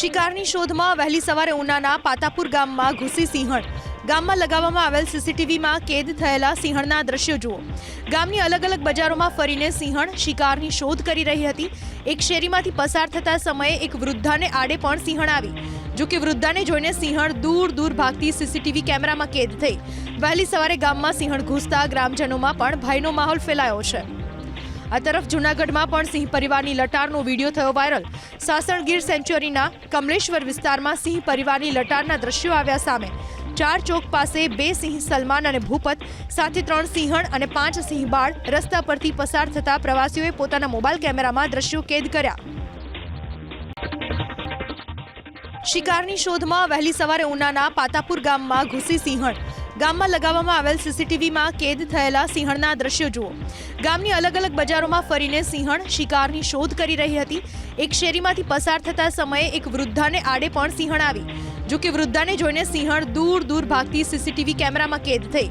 શિકારની શોધમાં વહેલી સવારે ઉનાના પાતાપુર ગામમાં ઘૂસી સિંહણ. ગામમાં લગાવવામાં આવેલ સીસીટીવીમાં કેદ થયેલા સિંહણના દ્રશ્યો જુઓ. ગામની અલગ અલગ બજારોમાં ફરીને સિંહણ શિકારની શોધ કરી રહી હતી. એક શેરીમાંથી પસાર થતા સમયે એક વૃદ્ધાને આડે પણ સિંહણ આવી. જો કે વૃદ્ધાને જોઈને સિંહણ દૂર દૂર ભાગતી સીસીટીવી કેમેરામાં કેદ થઈ. વહેલી સવારે ગામમાં સિંહણ ઘૂસતા ગ્રામજનોમાં પણ ભયનો માહોલ ફેલાયો છે. આ તરફ જૂનાગઢમાં પણ સિંહ પરિવારની લટારનો વીડિયો થયો વાયરલ. સાસણગીર સેન્ચ્યુરીના કમલેશ્વર વિસ્તારમાં સિંહ પરિવારની લટારના દ્રશ્યો આવ્યા સામે. ચાર ચોક પાસે બે સિંહ સલમાન અને ભૂપત, સાથે ત્રણ સિંહણ અને પાંચ સિંહ બાળ રસ્તા પરથી પસાર થતા પ્રવાસીઓએ પોતાના મોબાઈલ કેમેરામાં દ્રશ્યો કેદ કર્યા. શિકારની શોધમાં વહેલી સવારે ઉનાના પાતાપુર ગામમાં ઘૂસી સિંહણ. ગામમાં લગાવવામાં આવેલ સીસીટીવીમાં કેદ થયેલા સિંહણના દ્રશ્યો જુઓ. ગામની અલગ અલગ બજારોમાં ફરીને સિંહણ શિકારની શોધ કરી રહી હતી. એક શેરીમાંથી પસાર થતા સમયે એક વૃદ્ધાને આડે પણ સિંહણ આવી. જો કે વૃદ્ધાને જોઈને સિંહણ દૂર દૂર ભાગતી સીસીટીવી કેમેરામાં કેદ થઈ.